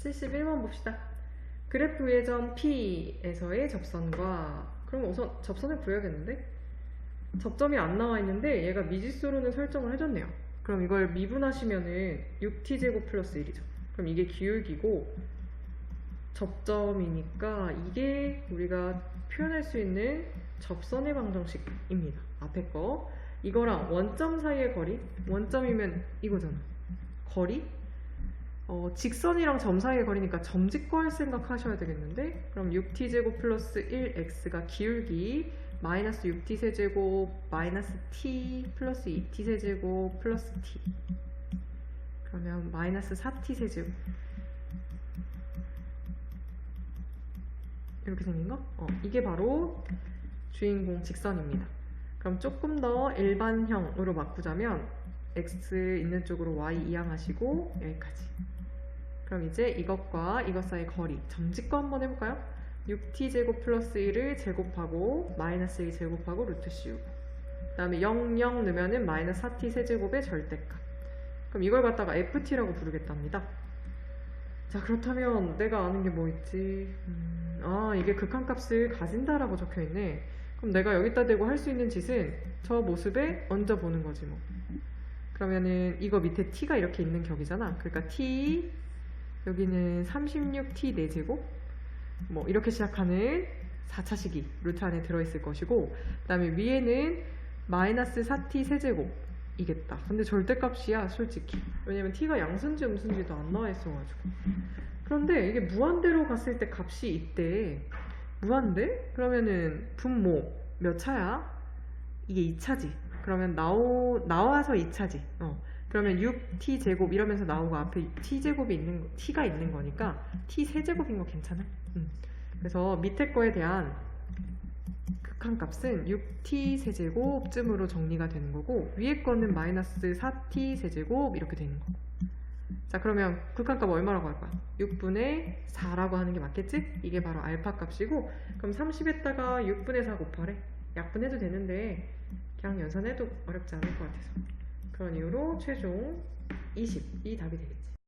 71번 봅시다. 그래프 위의 점 P에서의 접선과 그럼 우선 접선을 구해야겠는데? 접점이 안 나와 있는데 얘가 미지수로는 설정을 해줬네요. 그럼 이걸 미분하시면은 6t제곱 플러스 1이죠. 그럼 이게 기울기고 접점이니까 이게 우리가 표현할 수 있는 접선의 방정식입니다. 앞에 거. 이거랑 원점 사이의 거리. 원점이면 이거잖아. 거리. 어, 직선이랑 점 사이의 거리니까 점직거리 생각 하셔야 되겠는데 그럼 6t제곱 플러스 1x가 기울기 마이너스 6t 세제곱 마이너스 t 플러스 2t 세제곱 플러스 t 그러면 마이너스 4t 세제곱 이렇게 생긴 거? 어, 이게 바로 주인공 직선입니다. 그럼 조금 더 일반형으로 바꾸자면 x 있는 쪽으로 y 이항하시고 여기까지. 그럼 이제 이것과 이것 사이의 거리 점직거 한번 해볼까요? 6t 제곱 플러스 1을 제곱하고 마이너스 1 제곱하고 루트 씌우고. 그 다음에 0, 0 넣으면은 마이너스 4t 세제곱의 절대값. 그럼 이걸 갖다가 ft라고 부르겠답니다. 자 그렇다면 내가 아는 게 뭐 있지? 음, 아 이게 극한값을 가진다라고 적혀있네. 그럼 내가 여기다 대고 할 수 있는 짓은 저 모습에 얹어 보는 거지 뭐. 그러면은 이거 밑에 t가 이렇게 있는 격이잖아. 그러니까 t 여기는 36t 4제곱 뭐 이렇게 시작하는 4차 식이 루트 안에 들어있을 것이고 그 다음에 위에는 마이너스 4t 세제곱 이겠다 근데 절대값이야 솔직히 왜냐면 t가 양수인지 음수인지도 안 나와 있어가지고 그런데 이게 무한대로 갔을 때 값이 있대 무한대? 그러면은 분모 몇 차야? 이게 2차지 그러면 나오, 나와서 2차지 어. 그러면 6t 제곱 이러면서 나오고 앞에 t 제곱이 있는 거- t가 있는 거니까 t 세제곱인 거 괜찮아? 음. 그래서 밑에 거에 대한 극한값은 6t 세제곱쯤으로 정리가 되는 거고 위에 거는 마이너스 4t 세제곱 이렇게 되는 거고 자 그러면 극한값 얼마라고 할 거야? 6분의 4라고 하는 게 맞겠지? 이게 바로 알파 값이고 그럼 30에다가 6분의 4 곱하래 약분해도 되는데 그냥 연산해도 어렵지 않을 것 같아서 그런 이유로 최종 20이 답이 되겠지